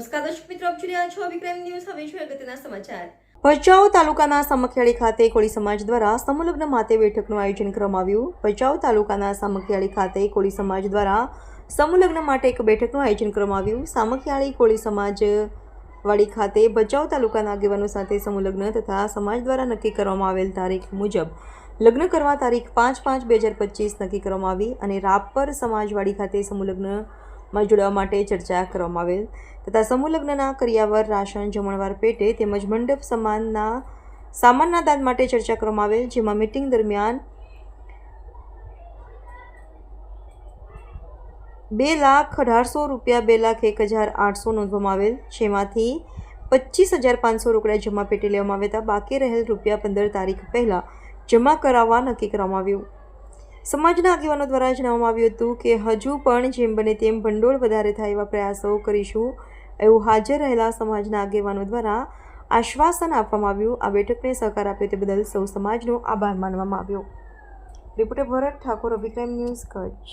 નમસ્કાર દર્શક મિત્રો, આપ જોઈ રહ્યા છો વિક્રમ ન્યૂઝ. હવે જોઈએ અગત્યના સમાચાર. ભચાઉ તાલુકાના સમખિયાળી ખાતે કોળી સમાજ દ્વારા સમલગ્ન માટે બેઠકનું આયોજન કરવામાં આવ્યું ભચાઉ તાલુકાના સામખિયાળી ખાતે કોળી સમાજ દ્વારા સમલગ્ન માટે એક બેઠકનું આયોજન કરવામાં આવ્યું સામખિયાળી કોળી સમાજ વાડી ખાતે ભચાઉ તાલુકાના આગેવાનો સાથે સમૂહલગ્ન તથા સમાજ દ્વારા નક્કી કરવામાં આવેલ તારીખ મુજબ લગ્ન કરવા તારીખ પાંચ પાંચ બે હજાર પચીસ નક્કી કરવામાં આવી અને રાપર સમાજવાડી ખાતે સમૂહલગ્નમાં જોડાવા માટે ચર્ચા કરવામાં આવેલ. તથા સમૂહલગ્નના કરિયાવર, રાશન, જમણવાર પેટે તેમજ મંડપ સમાનના, સામાનના દાન માટે ચર્ચા કરવામાં આવેલ, જેમાં મિટિંગ દરમિયાન બે લાખ અઢારસો રૂપિયા, બે લાખ એક હજાર આઠસો નોંધવામાં આવેલ, જેમાંથી પચીસ હજાર પાંચસો રોકડા જમા પેટે લેવામાં આવ્યા હતા. બાકી રહેલ રૂપિયા પંદર તારીખ પહેલાં જમા કરાવવા નક્કી કરવામાં આવ્યું. સમાજના આગેવાનો દ્વારા જણાવવામાં આવ્યું હતું કે હજુ પણ જેમ બને તેમ ભંડોળ વધારે થાય એવા પ્રયાસો કરીશું. એવું હાજર રહેલા સમાજના આગેવાનો દ્વારા આશ્વાસન આપવામાં આવ્યું. આ બેઠકને સહકાર આપ્યો તે બદલ સૌ સમાજનો આભાર માનવામાં આવ્યો. Reporter Bharat Thakor, Abhikram news Kutch.